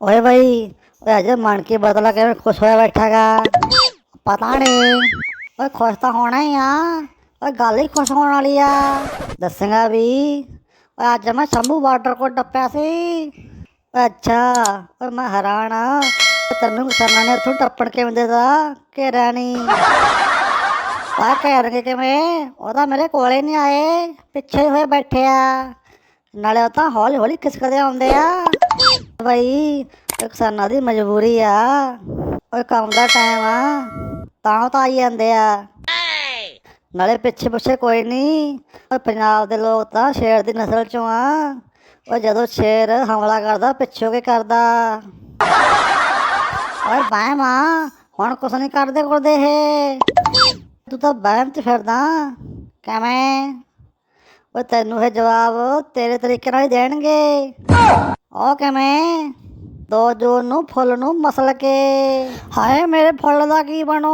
ਓਏ ਬਈ, ਓਏ ਅਜੇ ਮਨ ਕੀ ਬਦਲਾ ਕਿਵੇਂ ਖੁਸ਼ ਹੋਇਆ ਬੈਠਾਗਾ? ਪਤਾ ਨਹੀਂ ਓਏ ਖੁਸ਼ ਤਾਂ ਹੋਣਾ ਹੀ ਆ। ਓਏ ਗੱਲ ਹੀ ਖੁਸ਼ ਹੋਣ ਵਾਲੀ ਆ। ਦੱਸਾਂਗਾ ਵੀ, ਓਏ ਅੱਜ ਮੈਂ ਸ਼ੰਭੂ ਵਾਟਰ ਕੋਲ ਟੱਪਿਆ ਸੀ। ਓਏ ਅੱਛਾ, ਓਏ ਮੈਂ ਹੈਰਾਨ ਆ। ਤੈਨੂੰ ਸਰਨਾ ਨੇ ਉੱਥੋਂ ਟੱਪਣ ਕਿਵੇਂ ਦੇਦਾ ਕਿ ਰਾਣੀ ਆ ਘੇਰਨਗੇ ਕਿਵੇਂ? ਉਹ ਤਾਂ ਮੇਰੇ ਕੋਲੇ ਨਹੀਂ ਆਏ। ਪਿੱਛੇ ਹੋਏ ਬੈਠੇ ਆ। ਨਾਲੇ ਉਹ ਤਾਂ ਹੌਲੀ ਹੌਲੀ ਖਿਸਕਦੇ ਆਉਂਦੇ ਆ। ਬਈ ਕਿਸਾਨਾਂ ਦੀ ਮਜਬੂਰੀ ਆ। ਓਏ, ਕੰਮ ਦਾ ਟਾਈਮ ਆ। ਤਾਂ ਤਾਂ ਆਈ ਜਾਂਦੇ ਆ। ਨਾਲੇ ਪਿੱਛੇ ਪਿੱਛੇ ਕੋਈ ਨਹੀਂ ਓਏ, ਪੰਜਾਬ ਦੇ ਲੋਕ ਤਾਂ ਸ਼ੇਰ ਦੀ ਨਸਲ ਚੋਂ ਆ। ਓ ਜਦੋਂ ਸ਼ੇਰ ਹਮਲਾ ਕਰਦਾ, ਪਿੱਛੋਂ ਕੀ ਕਰਦਾ? ਓਏ ਬਾਏ ਮਾਂ ਹੁਣ ਕੁਛ ਨਹੀਂ ਕਰਦੇ ਕਰਦੇ ਇਹ। ਤੂੰ ਤਾਂ ਵਹਿਮ ਚ ਫਿਰਦਾ। ਕਿਵੇਂ? ਉਹ ਤੈਨੂੰ ਇਹ ਜਵਾਬ ਤੇਰੇ ਤਰੀਕੇ ਨਾਲ ਹੀ ਦੇਣਗੇ। ਉਹ ਕਿਵੇਂ? ਦੋ ਜੂਨ ਨੂੰ ਫੁੱਲ ਨੂੰ ਮਸਲ ਕੇ। ਹਾਏ, ਮੇਰੇ ਫੁੱਲ ਦਾ ਕੀ ਬਣੂ?